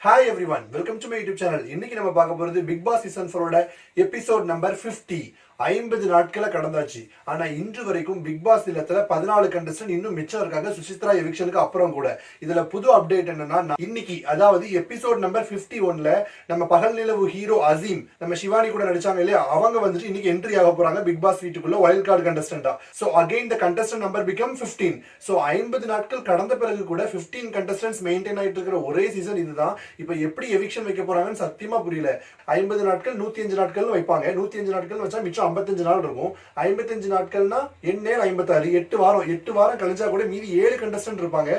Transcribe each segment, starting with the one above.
Hi everyone welcome to my YouTube channel இன்னைக்கு நம்ம பார்க்க போறது பிக் பாஸ் சீசன் ஃபோரோட எபிசோட் நம்பர் 50 ஐம்பது நாட்களை கடந்தாச்சு. ஆனா இன்று வரைக்கும் பிக் பாஸ் இல்லத்துல பதினாலு கண்டஸ்டன் இன்னும் மிச்சம் இருக்காங்க சுசித்ரா எவிக்ஷனுக்கு அப்புறம் கூட. இதுல புது அப்டேட் என்னன்னா இன்னைக்கு அதாவது எபிசோட் நம்பர் 51 ஒன்ல நம்ம பகல் நிலவு ஹீரோ அசீம் நம்ம சிவானி கூட நடிச்சாங்க இல்லையா? அவங்க வந்துட்டு இன்னைக்கு என்ட்ரி ஆக போறாங்க பிக் பாஸ் வீட்டுக்குள்ள wild card கண்டஸ்டன்டா so again the contestant number become 15 so ஐம்பது நாட்கள் கடந்த பிறகு கூட 15 கண்டஸ்டன்ஸ் மெயின்டைன் ஆயிட்டு இருக்கிற ஒரே சீசன் இதுதான். இப்போ எப்படி எவிக்ஷன் வைக்க போறாங்கன்னு சத்தியமா புரியல. ஐம்பது நாட்கள் நூத்தி அஞ்சு நாட்கள் வைப்பாங்க. நூத்தி அஞ்சு நாட்கள் வச்சா மிச்சம் ஐம்பத்தஞ்சு நாள் இருக்கும். ஐம்பத்தஞ்சு நாட்கள்னா எண்ணே ஐம்பத்தாறு எட்டு வாரம். எட்டு வாரம் கழிஞ்சா கூட மீதி ஏழு கண்டஸ்டன்ட் இருப்பாங்க.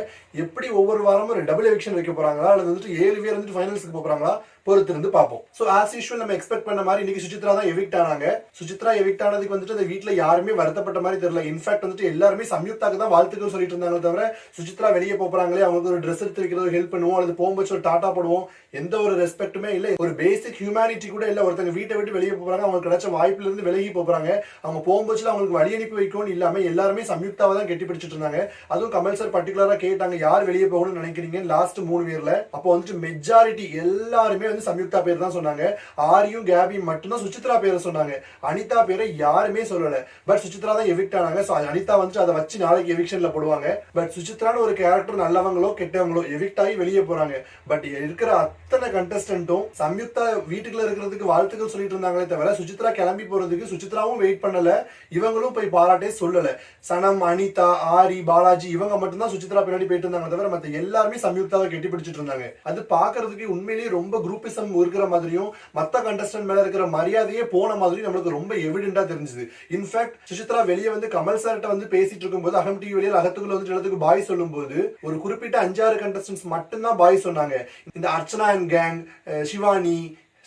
எப்படி ஒவ்வொரு வாரமும் ஒரு டபுள் எவிக்ஷன் வைக்க போறாங்களா? அல்லது வந்துட்டு ஏழு பேர் வந்துட்டு ஃபைனல்ஸுக்கு போறாங்களா? பொறுத்து இருந்து பார்ப்போம். ஸோ ஆஸ் யூஷுவல் நம்ம எக்ஸ்பெக்ட் பண்ண மாதிரி இன்னைக்கு சுசித்ரா தான் எவிக்ட் ஆனாங்க. சுசித்ரா எவிக்ட் ஆனதுக்கு வந்துட்டு அந்த வீட்டில் யாருமே வருத்தப்பட்ட மாதிரி தெரியல. இன்ஃபேக்ட் வந்துட்டு எல்லாருமே சம்யுக்தாக்கு தான் வாழ்த்துக்கள் சொல்லிட்டு இருந்தாங்க தவிர சுசித்ரா வெளியே போறாங்களே அவங்களுக்கு ஒரு ட்ரெஸ் எடுத்து வைக்கிறது ஹெல்ப் பண்ணுவோம் அல்லது போகும்போது ஒரு டாட்டா போடுவோம் எந்த ஒரு ரெஸ்பெக்ட்டுமே இல்லை. ஒரு பேசிக் ஹியூமானிட்டி கூட இல்லை. ஒருத்தங்க வீட்டை விட்டு வெளியே போறாங்க அவங்களுக்கு கிடைச்ச வாய்ப்புல இருந்து விலகி போறாங்க. அவங்க போகும்போது அவங்களுக்கு வழி அனுப்பி வைக்கணும்னு இல்லாம எல்லாருமே சம்யுக்தாவை தான் கெட்டி பிடிச்சிட்டு இருந்தாங்க. அதுவும் கமல் சார் பர்டிகுலரா கேட்டாங்க யார் வெளியே போகணும்னு நினைக்கிறீங்க லாஸ்ட் மூணு பேர்ல. அப்போ வந்துட்டு மெஜாரிட்டி எல்லாருமே வந்து சம்யுக்தா பேர் தான் சொன்னாங்க. ஆரியும் கேபி மட்டும்தான் சுசித்ரா பேரை சொன்னாங்க. அனிதா பேரை யாருமே சொல்லல. பட் சுசித்ரா தான் எவிக்ட் ஆனாங்க. ஸோ அனிதா வந்துட்டு அதை வச்சு நாளைக்கு எவிக்ஷன்ல போடுவாங்க. பட் சுசித்ரான்னு ஒரு கேரக்டர் நல்லவங்களோ கெட்டவங்களோ எவிக்ட் ஆகி வெளியே போறாங்க. பட் இருக்கிற அத்தனை கண்டஸ்டன்ட்டும் சம்யுக்தா வீட்டுக்குள்ள இருக்கிறதுக்கு வாழ்த்துக்கள் சொல்லிட்டு இருந்தாங்களே தவிர சுசித்ரா கிளம்பி போறதுக்கு சுசித்ராவும் வெயிட் பண்ணல. இவங்களும் போய் பாராட்டே சொல்லல. சனம் அனிதா ஆரி பாலாஜி இவங்க மட்டும்தான் சுசித்ரா பின்னாடி போயிட்டு இருந்தாங்க தவிர மத்த எல்லாருமே சம்யுக்தாவை கெட்டி பிடிச்சிட்டு இருந்தாங்க. அது பாக்குறதுக்கு உண்மையிலேயே ரொம்ப குரூப் குரூப்பிசம் இருக்கிற மாதிரியும் மற்ற கண்டஸ்டன்ட் மேல இருக்கிற மரியாதையே போன மாதிரியும் நம்மளுக்கு ரொம்ப எவிடென்டா தெரிஞ்சது. இன்ஃபேக்ட் சுஷித்ரா வெளியே வந்து கமல் சார்கிட்ட வந்து பேசிட்டு இருக்கும்போது அகம் டிவி வெளியில் அகத்துக்குள்ள வந்து இடத்துக்கு பாய் சொல்லும்போது ஒரு குறிப்பிட்ட அஞ்சாறு கண்டஸ்டன்ஸ் மட்டும்தான் பாய் சொன்னாங்க. இந்த அர்ச்சனா அண்ட் கேங் சிவானி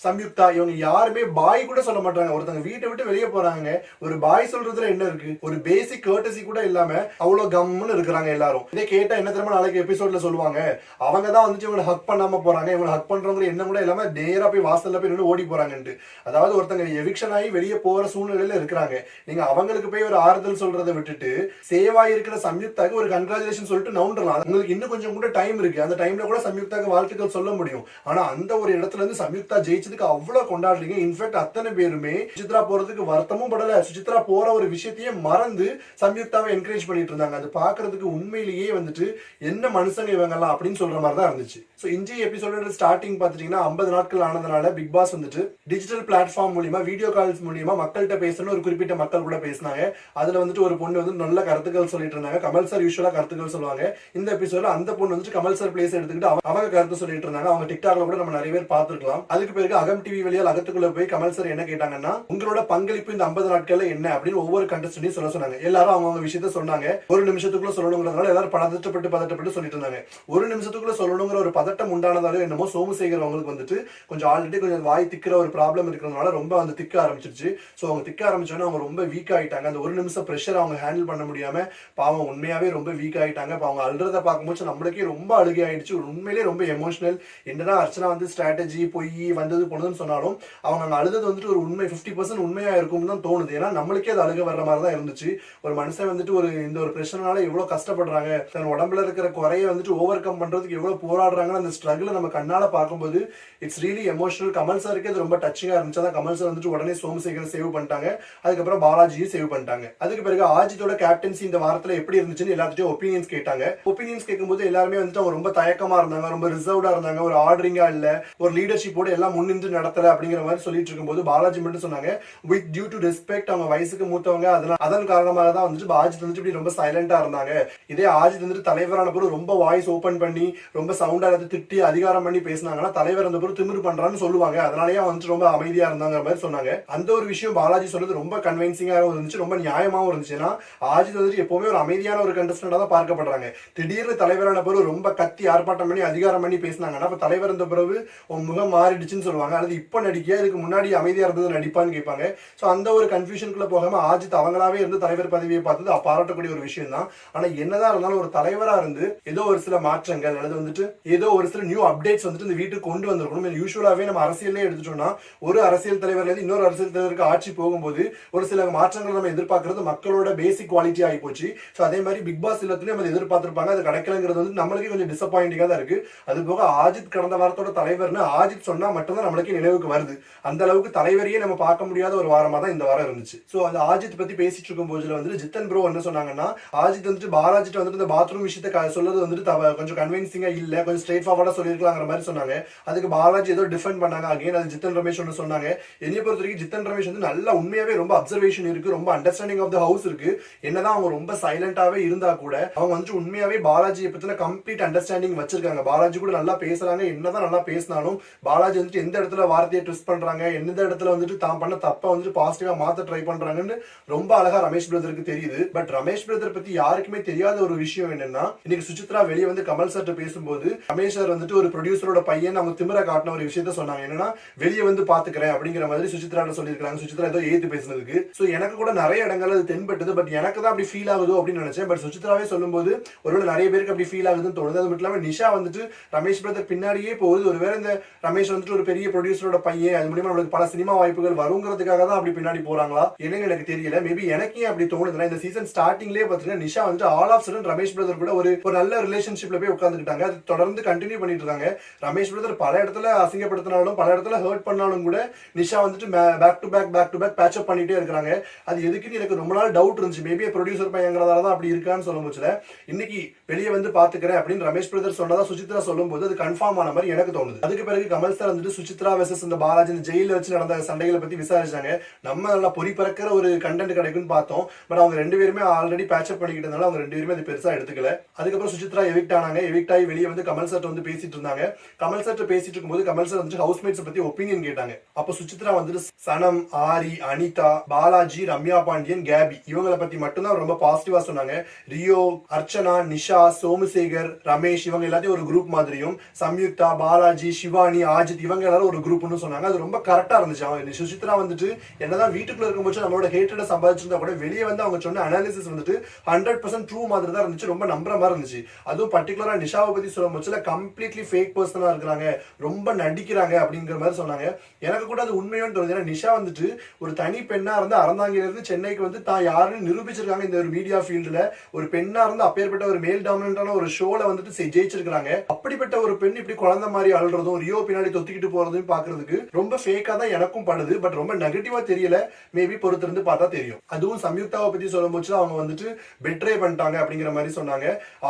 சம்யுக்தா இவங்க யாருமே பாய் கூட சொல்ல மாட்டாங்க. ஒருத்தங்க வீட்டை விட்டு வெளியே போறாங்க. ஒரு பாய் சொல்றதுல என்ன இருக்கு? ஒரு பேசிக் கேர்டசி கூட இல்லாம அவ்வளவு கம்முன்னு இருக்கிறாங்க எல்லாரும். இதே கேட்டா என்ன தெரியுமா நாளைக்கு எபிசோட்ல சொல்லுவாங்க? அவங்க தான் வந்துட்டு இவங்களை ஹக் பண்ணாம போறாங்க. இவங்களை ஹக் பண்றவங்க என்ன கூட இல்லாம நேரா போய் வாசல்ல போய் நின்று ஓடி போறாங்கன்ட்டு. அதாவது ஒருத்தங்க எவிக்ஷன் ஆகி வெளியே போற சூழ்நிலையில இருக்கிறாங்க. நீங்க அவங்களுக்கு போய் ஒரு ஆறுதல் சொல்றதை விட்டுட்டு சேவா இருக்கிற சம்யுக்தாக்கு ஒரு கங்க்ராச்சுலேஷன் சொல்லிட்டு நவுண்டலாம் உங்களுக்கு இன்னும் கொஞ்சம் கூட டைம் இருக்கு. அந்த டைம்ல கூட சம்யுக்தாக்கு வாழ்த்துக்கள் சொல்ல முடியும். ஆனா அந்த ஒரு இடத்துல இருந்து சம்யுக்தா ஜெயிச்சதுக்கு அவ்வளவு கொண்டாடுறீங்க. இன்ஃபேக்ட் அத்தனை பேருமே சுசித்ரா போறதுக்கு வருத்தமும் படல. சுசித்ரா போற ஒரு விஷயத்தையே மறந்து சம்யுக்தாவை என்கரேஜ் பண்ணிட்டு இருந்தாங்க. அது பாக்குறதுக்கு உண்மையிலேயே வந்துட்டு என்ன மனுஷங்க இவங்கெல்லாம் அப்படின்னு சொல்ற மாதிரி தான் இருந்துச்சு. ஸோ இன்றைய எபிசோட ஸ்டார்டிங் பார்த்துட்டீங்கன்னா ஐம்பது நாட்கள் ஆனதுனால பிக் பாஸ் வந்துட்டு டிஜிட்டல் பிளாட்ஃபார்ம் மூலியமா வீடியோ கால்ஸ் மூலியமா மக்கள்கிட்ட பேசணும்னு ஒரு குறிப்பிட்ட மக்கள் கூட பேசினாங்க. அதுல வந்துட்டு ஒரு பொண்ணு வந்து நல்ல கருத்துக்கள் சொல்லிட்டு இருந்தாங்க. கமல் சார் யூஸ்வலா கருத்துக்கள் சொல்லுவாங்க. இந்த எபிசோட அந்த பொண்ணு வந்துட்டு கமல் சார் பிளேஸ் எடுத்துக்கிட்டு அவங்க- கருத்து சொல்லிட்டு இருந்தாங்க. அவங்க டிக்டாக்ல கூட நம்ம நிறைய பேர் பார்த்துருக்கலாம். அதுக்கு பிறகு அகம் டிவி வழியால் அகத்துக்குள்ள போய் கமல் சார் என்ன கேட்டாங்கன்னா உங்களோட பங்களிப்பு இந்த ஐம்பது நாட்கள்ல என்ன அப்படின்னு ஒவ்வொரு கண்டஸ்டன்டையும் சொல்ல சொன்னாங்க. எல்லாரும் அவங்க விஷயத்த சொன்னாங்க. ஒரு நிமிஷத்துக்குள்ள சொல்லணுங்கிறதுனால எல்லாரும் பதட்டப்பட்டு பதட்டப்பட்டு சொல்லிட்டு இருந்தாங்க. ஒரு நிமிஷத்துக்குள்ள சொல்லணுங்கிற ஒரு பதட்டம் உண்டானதாலே என்னமோ சோமசேகர் அவங்களுக்கு வந்துட்டு கொஞ்சம் ஆல்ரெடி கொஞ்சம் வாய் திக்கிற ஒரு ப்ராப்ளம் இருக்கிறதுனால ரொம்ப வந்து திக்க ஆரம்பிச்சிருச்சு. ஸோ அவங்க திக்க ஆரம்பிச்சோன்னா அவங்க ரொம்ப வீக் ஆயிட்டாங்க. அந்த ஒரு நிமிஷம் ப்ரெஷர் அவங்க ஹேண்டில் பண்ண முடியாம பாவம் உண்மையாவே ரொம்ப வீக் ஆயிட்டாங்க. இப்போ அவங்க அழுறத பார்க்கும்போது நம்மளுக்கே ரொம்ப அழுகை ஆயிடுச்சு உண்மையிலேயே ரொம்ப எமோஷனல் என்னதான் அர்ச்சனா வந்து ஸ்ட்ராட்டஜி பொய் வந்தது போனதுன்னு சொன்னாலும் அவங்க அங்கே அழுதது வந்துட்டு ஒரு உண்மை ஃபிஃப்டி பர்சன்ட் உண்மையா இருக்கும்னு தான் தோணுது. ஏன்னா நம்மளுக்கே அது அழுக வர்ற மாதிரி தான் இருந்துச்சு. ஒரு மனுஷன் வந்துட்டு ஒரு இந்த ஒரு பிரச்சனைனால எவ்வளவு கஷ்டப்படுறாங்க தன் உடம்புல இருக்கிற குறைய வந்துட்டு ஓவர் கம் பண்றதுக்கு எவ்வளவு போராடுறாங்கன்னு அந்த ஸ்ட்ரகிள் நம்ம கண்ணால பார்க்கும்போது இட்ஸ் ரியலி எமோஷனல் கமல் சாருக்கு அது ரொம்ப டச்சிங்காக இருந்துச்சு. அதான் கமல் சார் வந்துட்டு உடனே சோமசேகர் சேவ் பண்ணிட்டாங்க. அதுக்கப்புறம் பாலாஜியும் சேவ் பண்ணிட்டாங்க. அதுக்கு பிறகு ஆஜித்தோட கேப்டன்சி இந்த வாரத்தில் எப்படி இருந்துச்சுன்னு எல்லாத்துட்டையும் ஒப்பீனியன்ஸ் கேட்டாங்க. ஒப்பீனியன்ஸ் கேட்கும்போது எல்லாருமே வந்துட்டு அவங்க ரொம்ப தயக்கமா இருந்தாங்க ரொம்ப ரிசர்வ்டாக இருந்தாங்க. ஒரு ஆர்டரிங்காக இல்ல ஒரு லீடர்ஷிப்போட எல்லாம் முன்னின்று நடத்தல அப்படிங்கிற மாதிரி சொல்லிட்டு இருக்கும்போது பாலாஜி மட்டும் சொன்னாங்க வித் டியூ டு ரெஸ்பெக்ட் அவங்க வயசுக்கு மூத்தவங்க அதெல்லாம் அதன் காரணமாக தான் வந்துட்டு பாஜித் வந்துட்டு இப்படி ரொம்ப சைலண்டா இருந்தாங்க. இதே ஆஜித் வந்துட்டு தலைவரான பிறகு ரொம்ப வாய்ஸ் ஓப்பன் பண்ணி ரொம்ப சவுண்டா எடுத்து திட்டி அதிகாரம் பண்ணி பேசினாங்கன்னா தலைவர் அந்த பிறகு திமிரு பண்றான்னு சொல்லுவாங்க. அதனாலயே வந்துட்டு ரொம்ப அமைதியா இருந்தாங்க மாதிரி சொன்னாங்க. அந்த ஒரு விஷயம் பாலாஜி சொல்றது ரொம்ப கன்வின்சிங்காகவும் இருந்துச்சு ரொம்ப நியாயமாவும் இருந்துச்சு. ஏன்னா ஆஜித் வந்துட்டு எப்பவுமே ஒரு அமைதியான ஒரு கண்டஸ்டண்டா தான் பார்க்கப்படுறாங்க. திடீர்னு தலைவரான பிறகு ரொம்ப கத்தி ஆர்ப்பாட்டம் பண்ணி அதிகாரம் பண்ணி பேசினாங்கன்னா தலைவர் இருந்த பிறகு உன் முகம் மாறிடுச்சுன்னு சொல்லுவாங்க. சொல்லுவாங்க. அல்லது இப்போ நடிக்க இதுக்கு முன்னாடி அமைதியாக இருந்தது நடிப்பான்னு கேட்பாங்க. ஸோ அந்த ஒரு கன்ஃபியூஷனுக்குள்ளே போகாமல் ஆஜித் அவங்களாவே இருந்து தலைவர் பதவியை பார்த்தது பாராட்டக்கூடிய ஒரு விஷயம் தான் ஆனால் என்னதான் இருந்தாலும் ஒரு தலைவராக இருந்து ஏதோ ஒரு சில மாற்றங்கள் அல்லது வந்துட்டு ஏதோ ஒரு சில நியூ அப்டேட்ஸ் வந்துட்டு இந்த வீட்டுக்கு கொண்டு வந்திருக்கணும். யூஸ்வலாகவே நம்ம அரசியலே எடுத்துட்டோம்னா ஒரு அரசியல் தலைவர்லேருந்து இன்னொரு அரசியல் தலைவருக்கு ஆட்சி போகும்போது ஒரு சில மாற்றங்கள் நம்ம எதிர்பார்க்கறது மக்களோட பேசிக் குவாலிட்டி ஆகி போச்சு. ஸோ அதே மாதிரி பிக் பாஸ் இல்லத்துலேயும் நம்ம எதிர்பார்த்திருப்பாங்க. அது கிடைக்கலங்கிறது வந்து நம்மளுக்கே கொஞ்சம் டிசப்பாயிண்டிங்காக தான் இருக்கு. அது போக ஆஜித் கடந்த வாரத்தோட தலைவர்னு ஆஜித் சொன்னா மட்டும்தான் நம்மளுக்கே நினைவுக்கு வருது. அந்த அளவுக்கு தலைவரையே நம்ம பார்க்க முடியாத ஒரு வாரமா தான் இந்த வாரம் இருந்துச்சு. ஸோ அந்த ஆஜித் பத்தி பேசிட்டு இருக்கும் போதுல வந்துட்டு ஜித்தன் ப்ரோ என்ன சொன்னாங்கன்னா ஆஜித் வந்துட்டு பாலாஜிட்ட வந்துட்டு இந்த பாத்ரூம் விஷயத்த க- சொல்றது வந்துட்டு தவ- கொஞ்சம் கன்வின்சிங்கா இல்ல கொஞ்சம் ஸ்ட்ரெயிட் ஃபார்வர்டா சொல்லிருக்கலாங்கிற மாதிரி சொன்னாங்க. அதுக்கு பாலாஜி ஏதோ டிஃபெண்ட் பண்ணாங்க. அகைன் அது ஜித்தன் ரமேஷ் ஒன்று சொன்னாங்க. என்னை பொறுத்த வரைக்கும் ஜித்தன் ரமேஷ் வந்து நல்லா உண்மையாவே ரொம்ப அப்சர்வேஷன் இருக்கு ரொம்ப அண்டர்ஸ்டாண்டிங் ஆஃப் த ஹவுஸ் இருக்கு. என்னதான் அவங்க ரொம்ப சைலண்டாவே இருந்தா கூட அவங்க வந்துட்டு உண்மையாவே பாலாஜியை பத்தின கம்ப்ளீட் அண்டர்ஸ்டாண்டிங் வச்சிருக்காங்க. பாலாஜி கூட நல்லா பேசுறாங்க. என்னதான் நல்லா பேசினாலும் பாலாஜி வந்துட்டு எந்த இடத்துல வார்த்தையை ட்விஸ்ட் பண்றாங்க. எந்த இடத்துல வந்துட்டு தான் பண்ண தப்ப வந்துட்டு பாசிட்டிவா மாத்த ட்ரை பண்றாங்கன்னு ரொம்ப அழகா ரமேஷ் பிரதருக்கு தெரியுது. பட் ரமேஷ் பிரதர் பத்தி யாருக்குமே தெரியாத ஒரு விஷயம் என்னன்னா இன்னைக்கு சுசித்ரா வெளியே வந்து கமல் சார்ட்ட பேசும்போது ரமேஷ் சார் வந்துட்டு ஒரு ப்ரொடியூசரோட பையன் அவங்க திமிர காட்டின ஒரு விஷயத்த சொன்னாங்க. என்னன்னா வெளியே வந்து பாத்துக்கிறேன் அப்படிங்கிற மாதிரி சுசித்ரா சொல்லியிருக்காங்க சுசித்ரா ஏதோ ஏத்து பேசுனதுக்கு. சோ எனக்கு கூட நிறைய இடங்கள் அது தென்பட்டது. பட் எனக்கு தான் அப்படி ஃபீல் ஆகுதோ அப்படின்னு நினைச்சேன். பட் சுசித்ராவே சொல்லும்போது ஒருவேளை நிறைய பேருக்கு அப்படி ஃபீல் ஆகுதுன்னு தோணுது. அது மட்டும் இல்லாம நிஷா வந்துட்டு ரமேஷ் பிரதர் பின்னாடியே போகுது. ஒருவேளை இந்த ரமேஷ் வந்துட்டு ஒரு பெரிய ப்ரொடியூசரோட பையன் அது மூலியமா நம்மளுக்கு பல சினிமா வாய்ப்புகள் வருங்கிறதுக்காக தான் அப்படி பின்னாடி போறாங்களா? என்னன்னு எனக்கு தெரியல. மேபி எனக்கு ஏன் அப்படி தோணுதுன்னா இந்த சீசன் ஸ்டார்டிங்லேயே பாத்தீங்கன்னா நிஷா வந்துட்டு all of sudden Ramesh brother கூட ஒரு ஒரு நல்ல ரிலேஷன்ஷிப்ல போய் உட்காந்துக்கிட்டாங்க அது தொடர்ந்து கண்டினியூ பண்ணிட்டு இருக்காங்க ரமேஷ் பிரதர் பல இடத்துல அசிங்கப்படுத்தினாலும் பல இடத்துல ஹர்ட் பண்ணாலும் கூட நிஷா வந்துட்டு back to back back to back patch up பண்ணிட்டே இருக்காங்க அது எதுக்குன்னு எனக்கு ரொம்ப நாள் டவுட் இருந்துச்சு. மேபி ப்ரொடியூசர் பையங்கிறதால தான் அப்படி இருக்கான்னு சொல்ல முடியல இன்னைக்கு வெளியே வந்து பாத்துக்கிறேன் அப்படின்னு ரமேஷ் பிரதர் சொன்னதா சுசித்ரா சொல்லும் போது அது கன்ஃபார்ம் ஆன மாதிரி எனக்கு தோணுது. அதுக்கு பிறகு கமல் சார் வந்துட்டு சுசித்ரா வெசஸ் இந்த பாலாஜி இந்த ஜெயில வச்சு நடந்த சண்டைகளை பத்தி விசாரிச்சாங்க. நம்ம நல்லா பொறி பறக்கிற ஒரு கண்டென்ட் கிடைக்கும்னு பார்த்தோம். பட் அவங்க ரெண்டு பேருமே ஆல்ரெடி பேட்சப் பண்ணிக்கிட்டதுனால அவங்க ரெண்டு பேருமே அது பெருசா எடுத்துக்கல. அதுக்கப்புறம் சுசித்ரா எவிக்ட் ஆனாங்க. எவிக்ட் ஆகி வெளியே வந்து கமல் சார் வந்து பேசிட்டு இருந்தாங்க. கமல் சார் பேசிட்டு இருக்கும்போது கமல் சார் வந்து ஹவுஸ்மேட்ஸ் பத்தி ஒப்பீனியன் கேட்டாங்க. அப்ப சுசித்ரா வந்துட்டு சனம் ஆரி அனிதா பாலாஜி ரம்யா பாண்டியன் கேபி இவங்களை பத்தி மட்டும்தான் ரொம்ப பாசிட்டிவா சொன்னாங்க. ரியோ அர்ச்சனா நிஷா சோமசேகர் ரமேஷ் இவங்க எல்லாத்தையும் ஒரு குரூப் மாதிரியும் சம்யுக்தா பாலாஜி சிவானி ஆஜித் இவங்க எல்லாரும் ஒரு குரூப்னு சொன்னாங்க. அது ரொம்ப கரெக்டா இருந்துச்சு. அவங்க சுசித்ரா வந்துட்டு என்னதான் வீட்டுக்குள்ள இருக்கும்போது நம்மளோட ஹேட்டட சம்பாதிச்சிருந்தா கூட வெளியே வந்து அவங்க சொன்ன அனாலிசிஸ் வந்துட்டு ஹண்ட்ரட் பர்சன்ட் ட்ரூ மாதிரி தான் இருந்துச்சு. ரொம்ப நம்புற மாதிரி இருந்துச்சு. அதுவும் பர்டிகுலரா நிஷாவை பத்தி சொல்லும் போச்சுல கம்ப்ளீட்லி ஃபேக் பர்சனா இருக்கிறாங்க. ரொம்ப நடிக்கிறாங்க அப்படிங்கிற மாதிரி சொன்னாங்க. எனக்கு கூட அது உண்மையோன்னு தோணுது. ஏன்னா நிஷா வந்துட்டு ஒரு தனி பெண்ணா இருந்து அறந்தாங்கில இருந்து சென்னைக்கு வந்து தான் யாருன்னு நிரூபிச்சிருக்காங்க இந்த ஒரு மீடியா ஃபீல்டுல ஒரு பெண்ணா இருந்து அப்பேற்பட்ட ஒரு மேல் டாமினண்டான ஒரு ஷோல வந்துட்டு ஜெயிச்சிருக்காங்க அப்படிப்பட்ட ஒரு பெண் இப்படி குழந்தை மாதிரி அழுறதும் ரியோ பின்னாடி தொத்திக்கிட்டு போறதையும் பாக்குறதுக்கு ரொம்ப ஃபேக்கா தான் எனக்கும் படுது. பட் ரொம்ப நெகட்டிவா தெரியல. மேபி பொறுத்திருந்து பார்த்தா தெரியும். அதுவும் சம்யுக்தாவை பத்தி சொல்லும் போச்சு அவங்க வந்துட்டு பெட்ரே பண்ணிட்டாங்க அப்படிங்கிற மாதிரி சொன்னாங்க.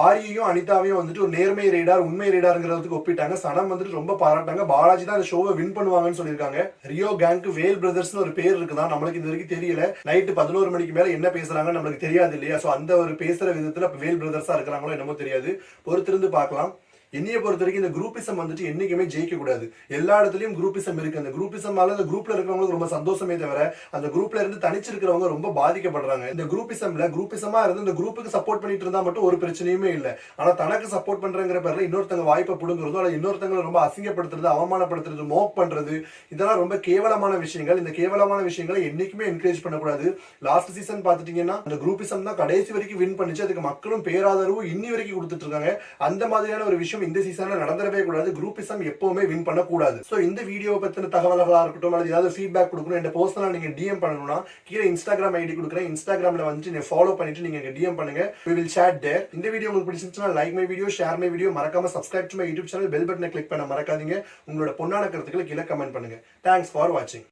ஆரியையும் அனிதாவையும் வந்துட்டு ஒரு நேர்மை ரேடார் உண்மை ரேடாருங்கிறதுக்கு ஒப்பிட்டாங்க. சனம் வந்துட்டு ரொம்ப பாராட்டாங்க பாலாஜி தான் அந்த ஷோவை வின் பண்ணுவாங்கன்னு சொல்லியிருக்காங்க. ரியோ கேங்க்கு வேல் பிரதர்ஸ்னு ஒரு பேர் இருக்குதான். நம்மளுக்கு இது வரைக்கும் தெரியல. நைட்டு பதினோரு மணிக்கு மேல என்ன பேசுறாங்க நம்மளுக்கு தெரியாது இல்லையா? சோ அந்த ஒரு பேசுற விதத்துல வேல் பிரதர்ஸா இருக்கிறாங்களோ என்னமோ தெரியாது. பொறுத்திருந்து பார்க்கலாம். என்னைய பொறுத்த வரைக்கும் இந்த குரூப்பிசம் வந்துட்டு என்னைக்குமே ஜெயிக்க கூடாது. எல்லா இடத்துலயும் குரூப்பிசம் இருக்கு. அந்த குரூப்பிசமால அந்த குரூப்ல இருக்கிறவங்களுக்கு ரொம்ப சந்தோஷமே தவிர அந்த குரூப்ல இருந்து தனிச்சிருக்கிறவங்க ரொம்ப பாதிக்கப்படுறாங்க. இந்த குரூப்பிசம்ல குரூப்பிசமா இருந்து இந்த குரூப்புக்கு சப்போர்ட் பண்ணிட்டு இருந்தா மட்டும் ஒரு பிரச்சனையுமே இல்லை. ஆனா தனக்கு சப்போர்ட் பண்றங்கிற பேர்ல இன்னொருத்தங்க வாய்ப்பை புடுங்குறதோ அல்ல இன்னொருத்தங்களை ரொம்ப அசிங்கப்படுத்துறது அவமானப்படுத்துறது மோக் பண்றது இதெல்லாம் ரொம்ப கேவலமான விஷயங்கள். இந்த கேவலமான விஷயங்களை என்னைக்குமே என்கரேஜ் பண்ணக்கூடாது. லாஸ்ட் சீசன் பாத்துட்டீங்கன்னா அந்த குரூப்பிசம் தான் கடைசி வரைக்கும் வின் பண்ணிச்சு. அதுக்கு மக்களும் பேராதரவு இன்னி வரைக்கும் கொடுத்துட்டு இருக்காங்க. அந்த மாதிரியான ஒரு விஷயம் இந்த சீசன்ல நடந்துடவே கூடாது. குரூப்பிசம் எப்பவுமே வின் பண்ணக்கூடாது. ஸோ இந்த வீடியோ பத்தின தகவல்களா இருக்கட்டும் அல்லது ஏதாவது ஃபீட்பேக் கொடுக்கணும் என் பர்சனலா நீங்க டிஎம் பண்ணணும்னா கீழே இன்ஸ்டாகிராம் ஐடி கொடுக்குறேன். இன்ஸ்டாகிராம்ல வந்து நீங்க ஃபாலோ பண்ணிட்டு நீங்க டிஎம் பண்ணுங்க. வி வில் chat டேர் இந்த வீடியோ உங்களுக்கு பிடிச்சிருந்துச்சுன்னா like my video share my video மறக்காம subscribe to my YouTube channel bell பட்டனை கிளிக் பண்ண மறக்காதீங்க. உங்களோட பொண்ணான கருத்துக்களை கீழே கமெண்ட் பண்ணுங்க. தேங்க்ஸ் ஃபார் வாட்சிங்